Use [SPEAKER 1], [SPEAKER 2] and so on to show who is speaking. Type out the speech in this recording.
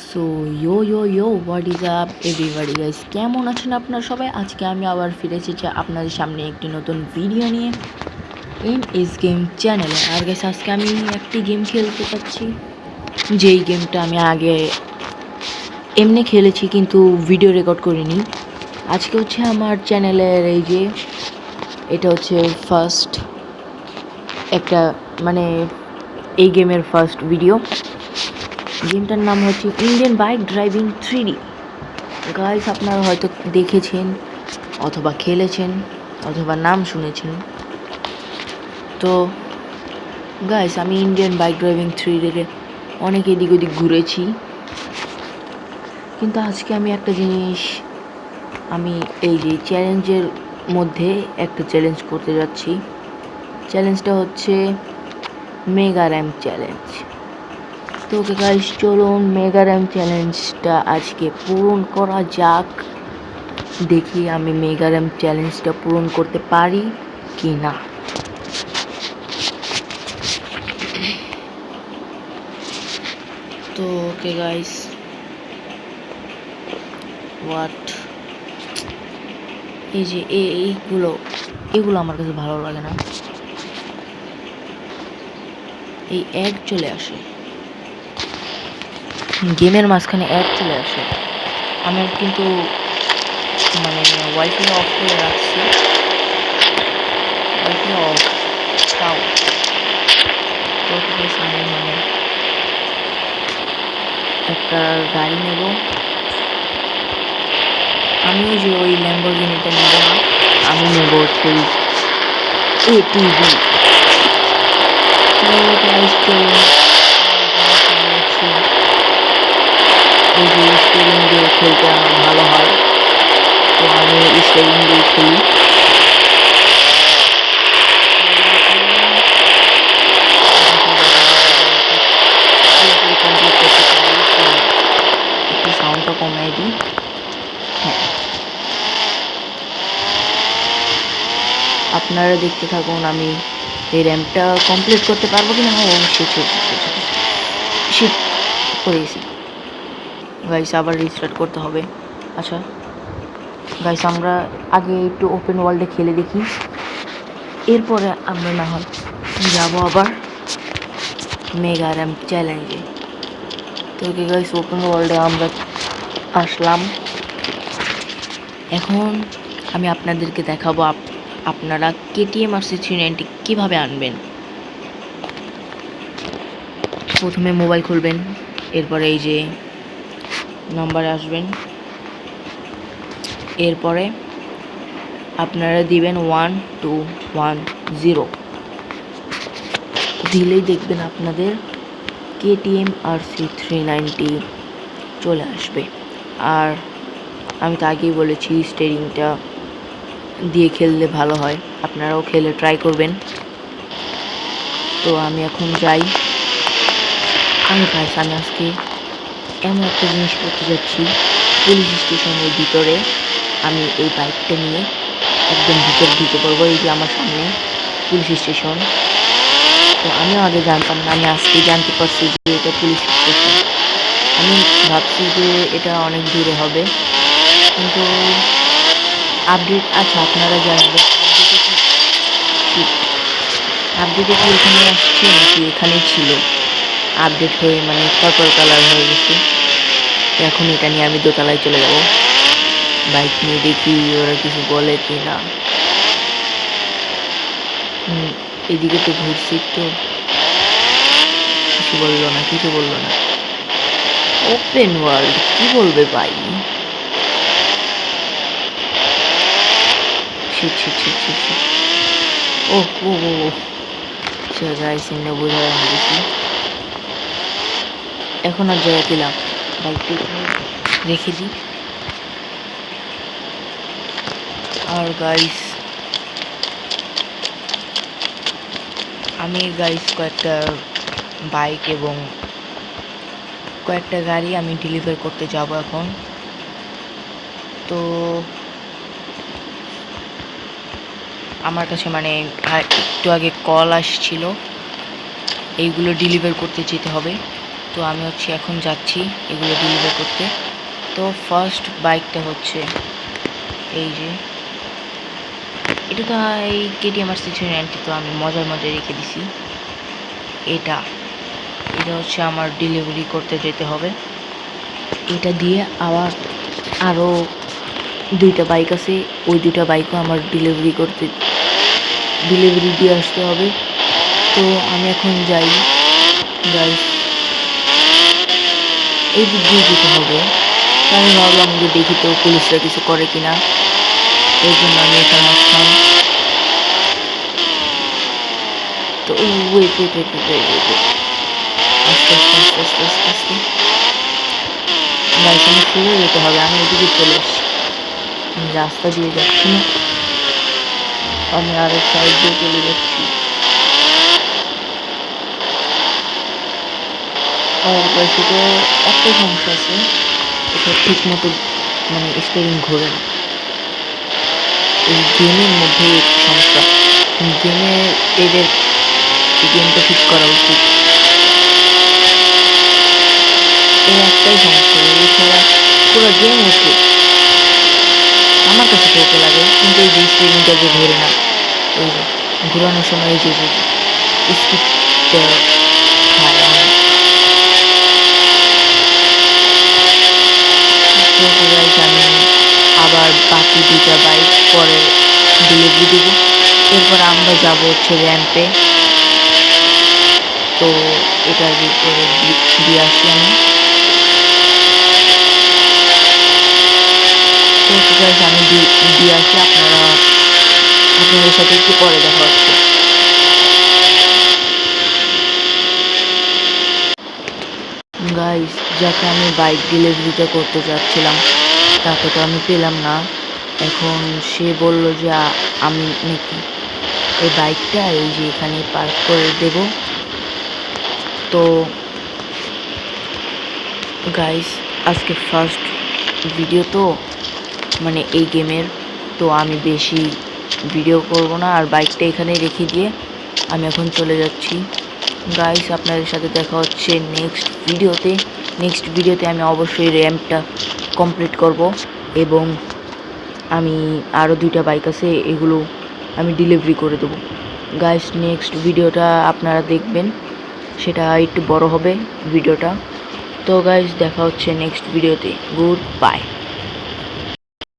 [SPEAKER 1] So yo yo yo what is up everybody guys কেমন আছেন আপনারা সবাই? আজকে আমি আবার ফিরে এসেছি আপনাদের সামনে একটি নতুন ভিডিও নিয়ে এম এস গেম চ্যানেলে আর গাইস আজকে আমি একটি গেম খেলতে পাচ্ছি যেই গেমটা আমি আগে এমনি খেলেছি কিন্তু ভিডিও রেকর্ড করিনি। আজকে হচ্ছে আমার চ্যানেলের এই যে, এটা হচ্ছে ফার্স্ট একটা মানে এই গেমের ফার্স্ট ভিডিও গেমটার নাম হচ্ছে Indian bike driving three D guys আপনারা হয়তো দেখেছেন অথবা খেলেছেন অথবা নাম শুনেছেন। তো গাইস আমি ইন্ডিয়ান বাইক ড্রাইভিং থ্রি ডিতে অনেক এদিক ওদিক ঘুরেছি। কিন্তু আজকে আমি একটা জিনিস, আমি এই যে চ্যালেঞ্জের মধ্যে একটা চ্যালেঞ্জ করতে যাচ্ছি। চ্যালেঞ্জটা হচ্ছে মেগা র্যাম চ্যালেঞ্জ তো গাইস চলুন মেগা র্যাম চ্যালেঞ্জটা আজকে পূরণ করা যাক। দেখি আমি মেগা র্যাম চ্যালেঞ্জটা পূরণ করতে পারি কি না তো ওকে গাইস হোয়াট এই যে এইগুলো, এগুলো আমার কাছে ভালো লাগে না। এই এক চলে আসে। গেমের মাঝখানে অ্যাড চলে আসে। আমি কিন্তু মানে ওয়াইফাই অফ করে রাখছি। অফ তাও। মানে একটা গাড়ি নেব। আমি যে ওই ল্যাম্বরগিনিটা নেব না, আমি নেব সেই এটিভি তো guys, চলুন এই যে স্টেরিং দিয়ে খেলতে আমার ভালো হয় তো আমি স্টেরিং দিয়ে খেলি সাউন্ডটা কমাই দিই হ্যাঁ আপনারা দেখতে থাকুন আমি এই র্যাম্পটা কমপ্লিট করতে পারব কি না ও শিট শিট করে গেছি গাইস আবার রিস্টার্ট করতে হবে। আচ্ছা গাইস আমরা আগে একটু ওপেন ওয়ার্ল্ডে খেলে দেখি। এরপরে আমরা না হয় যাব আবার মেগা র্যাম চ্যালেঞ্জে তো ওকে গাইস ওপেন ওয়ার্ল্ডে আমরা আসলাম। এখন আমি আপনাদেরকে দেখাবো আপ- আপনারা KTM R C three ninety কীভাবে আনবেন। প্রথমে মোবাইল খুলবেন, এরপরে এই যে নাম্বারে আসবেন। এরপরে আপনারা দিবেন ওয়ান টু ওয়ান জিরো দিলেই দেখবেন আপনাদের KTM R C three ninety চলে আসবে। আর আমি তো আগেই বলেছি স্টেরিংটা দিয়ে খেললে ভালো হয়। আপনারাও খেলে ট্রাই করবেন। তো আমি এখন যাই। আমি গাইস আমি আজকে এমন একটা জিনিস করতে যাচ্ছি পুলিশ স্টেশনের ভিতরে। আমি এই বাইকটা নিয়ে একদম ভিতরে ঢুকে পড়ব, এই যে আমার সামনে পুলিশ স্টেশন। তো আমিও আগে জানতাম না, আমি আজকে জানতে পারছি যে এটা পুলিশ স্টেশন। আমি ভাবছি যে এটা অনেক দূরে হবে। কিন্তু আপডেট আচ্ছা আপনারা জানাবেন আপডেটে কি এখানে আসছে নাকি এখানেই ছিল? আপডেট হয়ে মানে পার্পল কালার হয়ে গেছে। এখন এটা নিয়ে আমি দোতলায় চলে যাব। বাইক নিয়ে দেখি ওরা কিছু বলে কি না এদিকে তো ঘুরছি তো কিছু বলল না কিছু বলল না। ওপেন ওয়ার্ল্ড কি বলবে ভাই? shit, shit, shit, shit, shit. ও ও ও গাইস এমনি বোঝা হয়ে গেছি এখন আর জায়গা দিলাম। বাইকটা রেখে দিই আর গাইস আমি গাইস কয়েকটা বাইক এবং কয়েকটা গাড়ি আমি ডেলিভার করতে যাব এখন। তো আমার কাছে মানে একটু আগে কল আসছিল। এইগুলো ডেলিভার করতে যেতে হবে। তো আমি হচ্ছে এখন যাচ্ছি এগুলো ডেলিভার করতে। তো ফার্স্ট বাইকটা হচ্ছে এই যে। এটা তো এই কেটিএম আর সিক্স নাইনটি তো আমি মজার মজায় রেখে দিছি। এটা এটা হচ্ছে আমার ডেলিভারি করতে যেতে হবে। এটা দিয়ে আবার আরও দুইটা বাইক আছে, ওই দুইটা বাইকও আমার ডেলিভারি করতে ডেলিভারি দিয়ে আসতে হবে। তো আমি এখন যাই যাই এই দিক দিয়ে যেতে হবে। আমি ভাবলাম যে দেখি তো পুলিশরা কিছু করে কিনা। এই জন্য আমি এখানে আসলাম। তো ওয়েট ওয়েট আস্তে আস্তে আস্তে আস্তে আস্তে আস্তে গাড়ি সামনে ফিরে যেতে হবে। আমি এদিকে চলে আমি রাস্তা দিয়ে যাচ্ছি। আমি আরেক সাইড দিয়ে চলে যাচ্ছি। আর বাইকটিতে একটা সমস্যা আছে, এটা ঠিক মতো মানে স্টিয়ারিং ঘোরে না। এই গেমের মধ্যে সমস্যা। গেমে এদের এই গেমটা ঠিক করা উচিত। এই একটাই সমস্যা। এছাড়া পুরো গেম ওকে আমার কাছে তো ওকে লাগে, কিন্তু এই যে স্টিয়ারিংটা যে ধরে না ওই ঘোরানোর সময় এই যে স্পিডটা খায় অনেক তো guys, আমি আবার বাকি দুটা বাইক পরে ডেলিভারি দেব। এরপর আমরা যাব হচ্ছে র্যাম্পে তো এটা করে দিয়ে আসি আমি। আমি দিয়ে আসি। আপনারা, আপনাদের সাথে একটু পরে দেখা হচ্ছে। গাইস যাকে আমি বাইক ডেলিভারিটা করতে যাচ্ছিলাম, তাকে তো আমি পেলাম না। এখন সে বলল যে আমি নাকি। এই বাইকটা এই যে এখানে পার্ক করে দেব। তো গাইস আজকে ফার্স্ট ভিডিও তো মানে এই গেমের তো আমি বেশি ভিডিও করব না, আর বাইকটা এখানে রেখে দিয়ে আমি এখন চলে যাচ্ছি। গাইস আপনাদের সাথে দেখা হচ্ছে নেক্সট ভিডিওতে নেক্সট ভিডিওতে আমি অবশ্যই র্যাম্পটা কমপ্লিট করব এবং আমি আরও দুইটা বাইক আছে, এগুলো আমি ডেলিভারি করে দেবো। গাইস নেক্সট ভিডিওটা আপনারা দেখবেন, সেটা একটু বড় হবে ভিডিওটা তো গাইস দেখা হচ্ছে নেক্সট ভিডিওতে গুড বাই